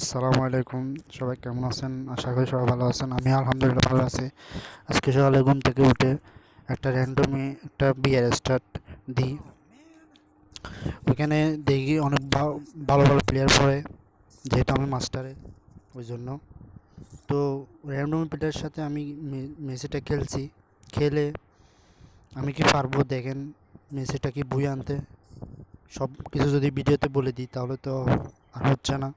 আসসালামু আলাইকুম। সবাই কেমন আছেন? আশা করি সবাই ভালো আছেন। আমি আলহামদুলিল্লাহ ভালো আছি। আজকে সকালে ঘুম থেকে উঠে একটা র্যান্ডমই একটা বিয়ার স্টার্ট দিই। ওইখানে দেখি অনেক ভালো ভালো প্লেয়ার পড়ে, যেহেতু আমি মাস্টারে ওই জন্য তো র্যান্ডম প্লেয়ারের সাথে আমি মেসিটা খেলছি। খেলে আমি কি পারব দেখেন, মেসিটা কি বই আনতে? সব কিছু যদি ভিডিওতে বলে দিই তাহলে তো আর হচ্ছে না।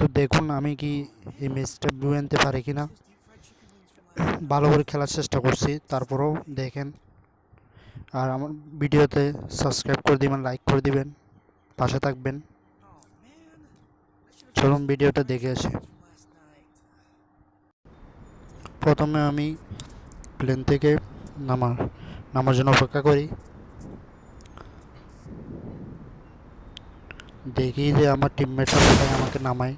তো দেখুন আমি কি এই ম্যাচটা বুয়ে আনতে পারি কি না। ভালো করে খেলার চেষ্টা করছি, তারপরেও দেখেন। আর আমার ভিডিওতে সাবস্ক্রাইব করে দিবেন লাইক করে দিবেন, পাশে থাকবেন। চলুন ভিডিওটা দেখে আসি। প্রথমে আমি প্লেন থেকে নামার নামার জন্য অপেক্ষা করি। দেখি যে আমার টিমমেটরা কোথায় আমাকে নামায়।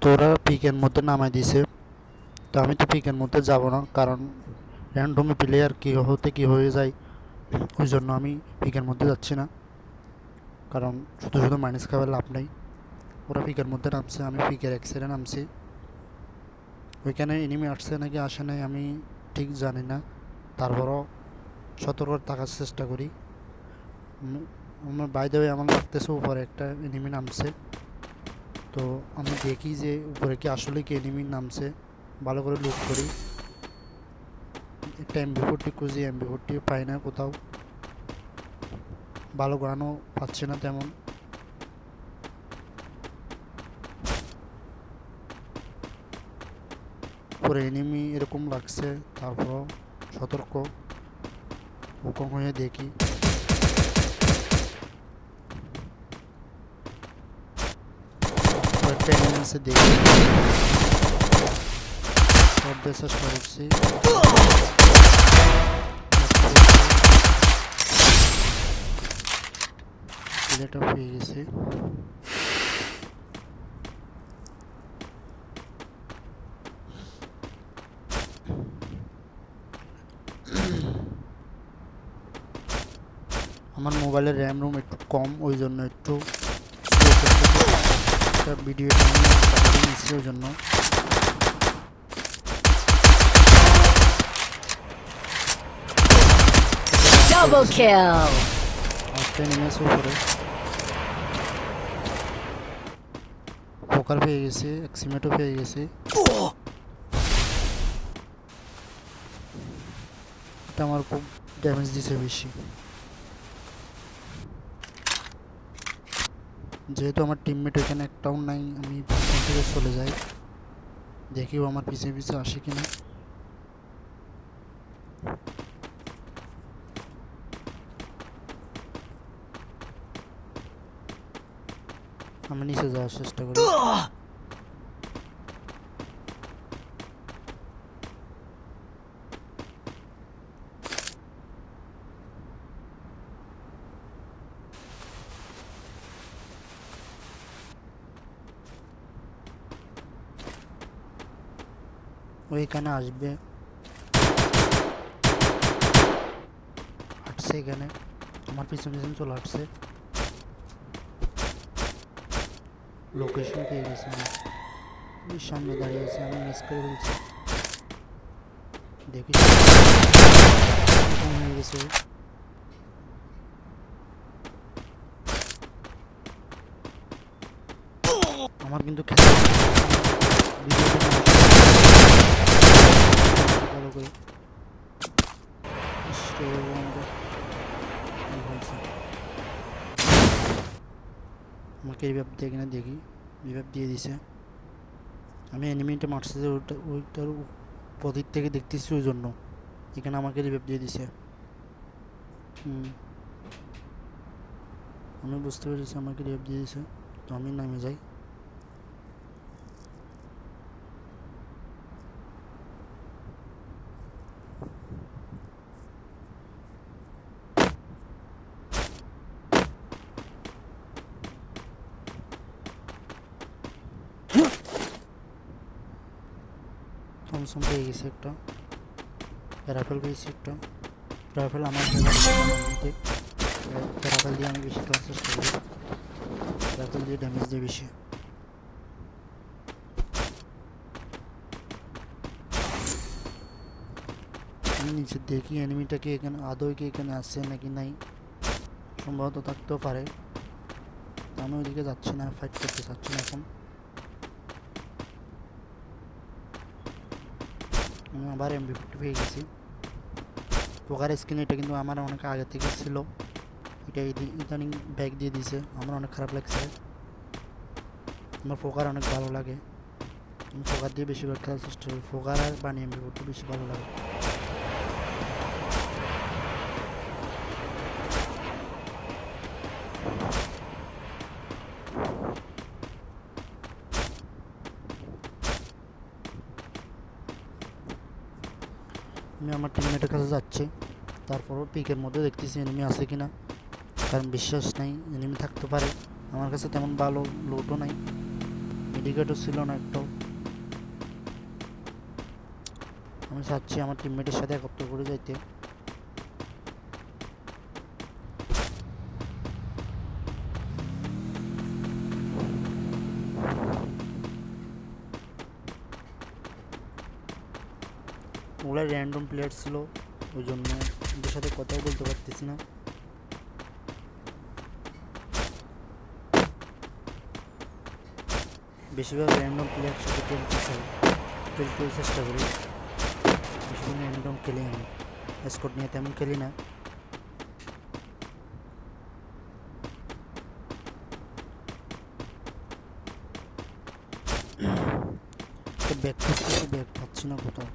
তো ওরা পিকের মধ্যে নামাই দিছে। তো আমি তো পিকের মধ্যে যাব না, কারণ র্যান্ডমে প্লেয়ার কী হতে কী হয়ে যায়, ওই জন্য আমি পিকের মধ্যে যাচ্ছি না। কারণ শুধু শুধু মাইনাস খাবার লাভ নেই। ওরা পিকের মধ্যে নামছে, আমি পিকের এক সাইডে নামছি। ওইখানে এনিমি আসছে নাকি, আসে নাই আমি ঠিক জানি না। তারপরও সতর্ক থাকার চেষ্টা করি। আমার বাইরে আমার লাগতেছে উপরে একটা এনিমি নামছে। তো আমি দেখি যে উপরে কি আসলে কি এনিমি নামছে। ভালো করে লুক করি। একটা এমবি ফোরটি খুঁজি এমবি ফোরটি পাই না কোথাও। ভালো গানও পাচ্ছি না তেমন। পরে এনিমি এরকম লাগছে তারপর সতর্ক। হুকম হয়ে দেখি। আছে দেখি। করছি আমার মোবাইলের র্যাম রুম একটু কম ওই জন্য একটু ভিডিও নিচ্ছি ওই জন্য। Double kill! আজকে নেমেছে উপরে পোকার পেয়ে গেছি এক্সিমেটও পেয়ে গেছি। এটা আমার খুব ড্যামেজ দিছে বেশি। যেহেতু আমার টিমমেট এখানে একটাও নাই, আমি থেকে চলে যাই। দেখিও আমার পিছে পিছে আসে কিনা। আমি নিচে যাওয়ার চেষ্টা করি। ওইখানে আসবে। হাঁটছে এখানে। আমার পিছন পিছন চলে আসছে। লোকেশন পেয়ে গেছে ওই সামনে দাঁড়িয়ে আছে, আমি মিস করে ফেলছি। দেখি। হয়ে গেছে আমার কিন্তু খেলা ভিডিওতে না আসে। ভালো করে ও আমাদের আমাকে রিভাব দিয়ে কিনা দেখি রিভাব দিয়ে দিছে। আমি অ্যানিমেটে মারছি যে ওইটা, ওইটার প্রদিক থেকে দেখতেছি ওই জন্য। এখানে আমাকে রিভাব দিয়ে দিছে। আমি বুঝতে পেরেছি আমাকে রিভাব দিয়ে দিছে। তো আমি নামে যাই। স্যামসুং পেয়ে গেছি একটা প্যারাফেল পেয়েছি একটা প্যারাফেল আমার প্যারাফেল দিয়ে আমি বেশি খেলার করি প্যারাফেল দিয়ে ড্যামেজ দিয়ে বেশি। নিচে দেখি এনিমিটাকে এখানে, আদৌ কি এখানে আসছে নাকি নাই, সম্ভবত থাকতেও পারে। আমি ওইদিকে যাচ্ছি না ফাইট করতে চাচ্ছি না এখন। আবার এমবি ফিফটি পেয়ে গেছি। পোকার স্ক্রিন এটা কিন্তু আমার অনেক আগে থেকে ছিল। এটা ইদি- ইদানিং ব্যাগ দিয়ে দিয়েছে আমার অনেক খারাপ লাগছে। আমার পোকার অনেক ভালো লাগে। আমি ফোকার দিয়ে বেশিরভাগ খেলার চেষ্টা করি। ফোকার আর বানিয়ে এমবি ফিফটি বেশি ভালো লাগে। আমি আমার টিমমেটের কাছে যাচ্ছি। তারপরও পিকের মধ্যে দেখতেছি এনিমি আছে কিনা। কারণ বিশ্বাস নাই এনিমি থাকতে পারে। আমার কাছে তেমন ভালো লোডও নাই। মেডিকেটও ছিল না একটাও। আমি চাচ্ছি আমার টিমমেটের সাথে একত্র করে যাইতে। ওগুলা র্যান্ডম প্লেয়ার ছিল, ওই জন্য ওদের সাথে কথাও বলতে পারতেছি না। বেশিরভাগ র্যান্ডম প্লেয়ার সাথে খেলতে চাই, খেলতে চেষ্টা করি। বেশিরভাগ র্যান্ডম খেলি আমি স্কোর নিয়ে তেমন খেলি না। করতেছি ব্যাগ পাচ্ছি না কোথাও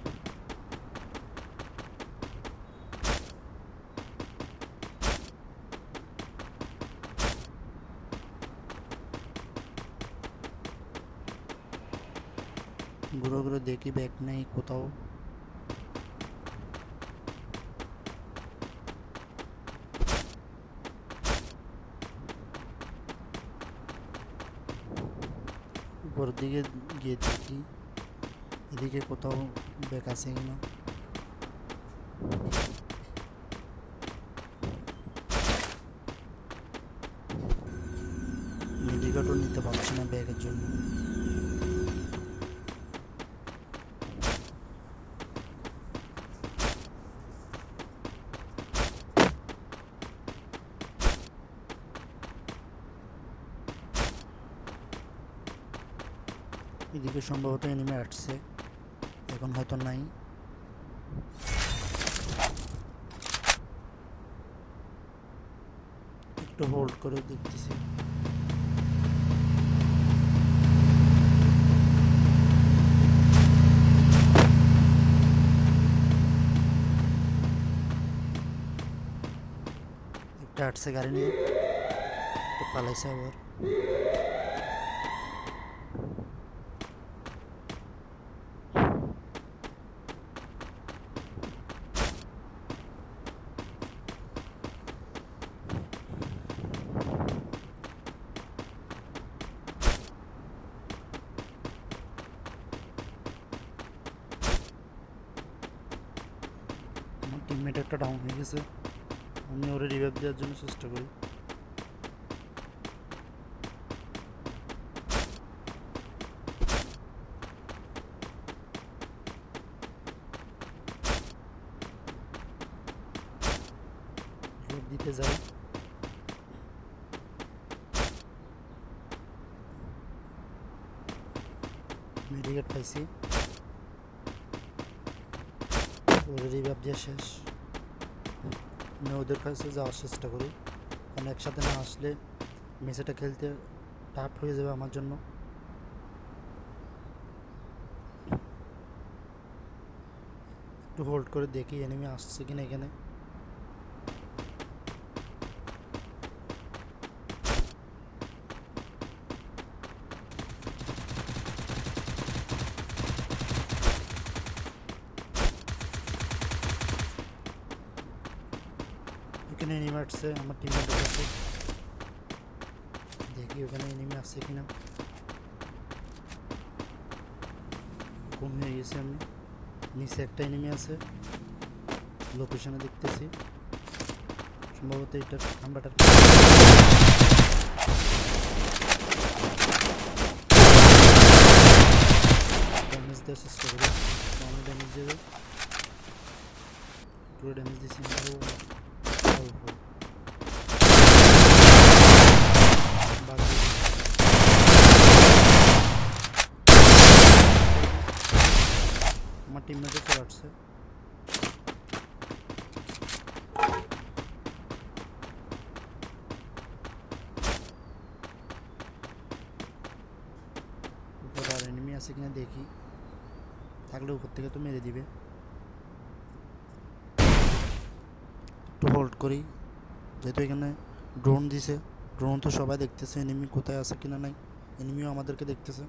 ঘুরে ঘুরে দেখি ব্যাগ নেই কোথাও উপরের দিকে গিয়ে দেখি এদিকে কোথাও ব্যাগ আছে কিনা মেডিকেটও নিতে পারছি না ব্যাগের জন্য এদিকে সম্ভবত এনিমে আসছে। এখন হয়তো নাই। একটু হোল্ড করে দেখতেছি। একটা আসছে গাড়ি নিয়ে। পালাইছে আবার আমার টিমমেট একটা ডাউন হয়ে গেছে। আমি ওরে রিভাইভ দেওয়ার জন্য চেষ্টা করি। রিভাইভ দিতে যাই। মেডিকেট পাইছি। ওরে রিভাইভ দিয়ে শেষ। আমি ওদের কাছে যাওয়ার চেষ্টা করি কারণ একসাথে না আসলে মেসেটা খেলতে টাফ হয়ে যাবে আমার জন্য একটু হোল্ড করে দেখি এনিমি আসছে কিনা এখানে এখানে আসছে আমার টিমের কাছে দেখি ওখানে এনিমি আসছে কিনা। কম হয়ে গেছে আমি? নিচে একটা এনিমি আছে। লোকেশনে দেখতেছি। সম্ভবত এটা নাম্বারটা ড্যামেজ দেওয়ার আমি ড্যামেজ দিয়ে দেয় ড্যামেজ দিছি। আমার টিমমেটে চলে আসছে আর এনিমি আছে কিনা দেখি। থাকলে উপর থেকে তো মেরে দিবে। একটু হোল্ড করি। যেহেতু এখানে ড্রোন দিছে ড্রোন তো সবাই দেখতেছে এনিমি কোথায় আছে কিনা নাই। এনিমিও আমাদেরকে দেখতেছে।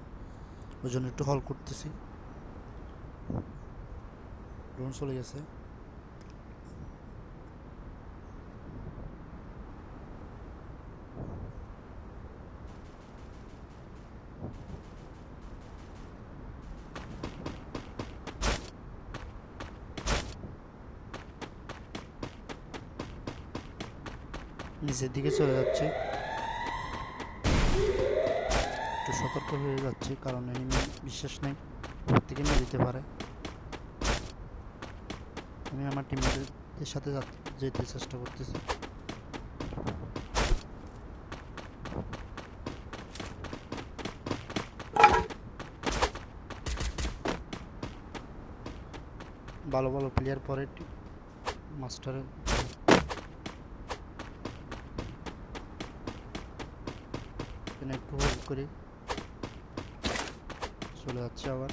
ওই জন্য একটু হল করতেছি। ড্রোন চলে গেছে। নিচের দিকে চলে যাচ্ছে। একটু সতর্ক হয়ে যাচ্ছে, কারণ এনিমি বিশ্বাস নেই থেকে মেরে দিতে পারে। আমি আমার টিমমেটদের সাথে যেতে চেষ্টা করতেছি। ভালো ভালো প্লেয়ার পরে মাস্টারের এখানে একটু হোল্ড করি। চলে যাচ্ছে আবার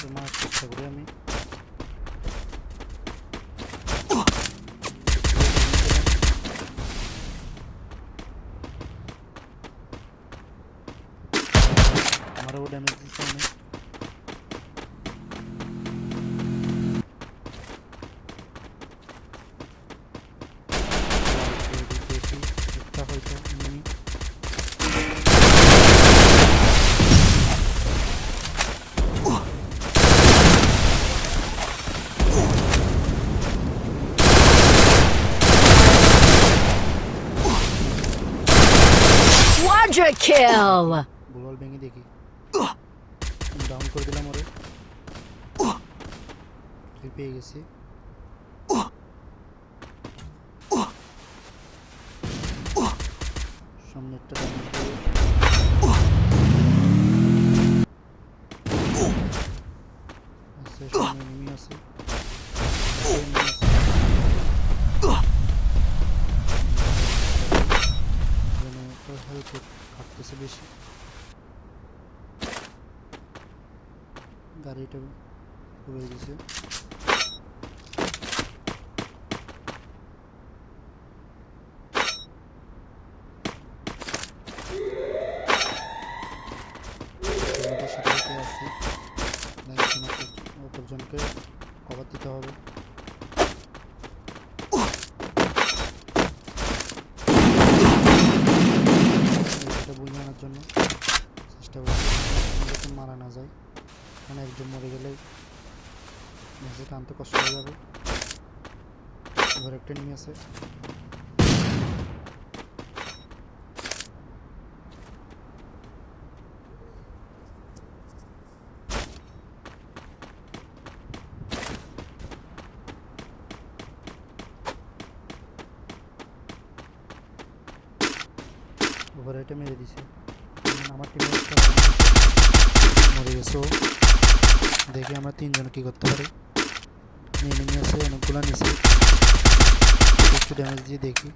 তো মারার চেষ্টা করি আমি আমারও ড্যামেজ দিচ্ছে অনেক দেখি একটা হয়তো enemy Quadra kill! বুলবল ভেঙে দেখি। ডাউন করে দিলাম ওরে। পেয়ে গেছি। সামনে একটা করে- আছে, সামনে কাটতেছে বেশি। গাড়িটা সাথে সাথে অপরজনকে কভার দিতে হবে এটা বুঝে আনার জন্য চেষ্টা করছি যাতে মারা না যায় মানে একজন মরে গেলে মেসে টানতে কষ্ট হয়ে যাবে নিয়ে আছে। ওভার এটা মেরে দিছে। আমার টিমে মরে গেছে দেখি আমরা তিনজন কি করতে পারি। এনিমি আছে, অনেকগুলো নিচে একটু ড্যামেজ দিয়ে দেখি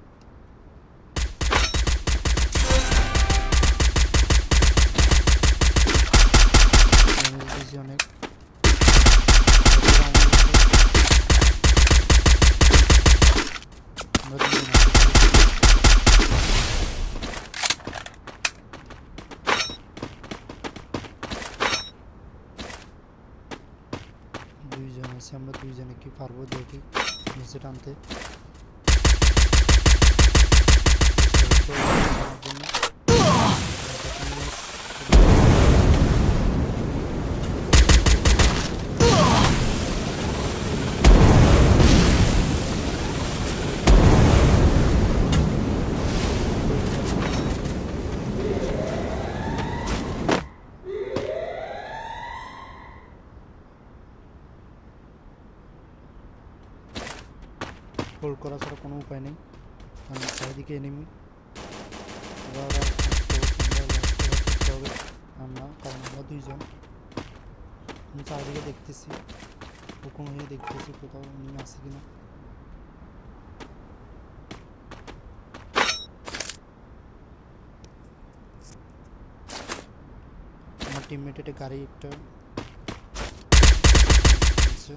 ড্যামেজ দিয়েছি অনেক আমরা তিনজন আছি। দুইজন আছে আমরা দুইজনে কি পারব দেখি নিচে টানতে চেষ্টা করতে হবে টানার জন্য। হোল্ড করা ছাড়া কোনো উপায় নেই। কারণ চারিদিকে এনিমি আমরা, কারণ আমরা দুইজন। আমি চারিদিকে দেখতেছি। হুকুম হয়ে দেখতেছি কোথাও এনিমি আছে কিনা। আমার টিমমেট একটা গাড়ি একটা আছে।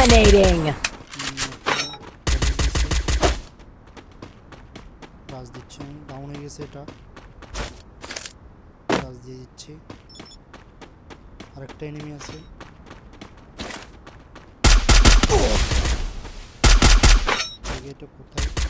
Dominating. গাছ দিচ্ছি আমি ডাউন হয়ে গেছে এটা গাছ দিয়ে দিচ্ছি আরেকটা এনিমি আছে আগে এটা কোথায়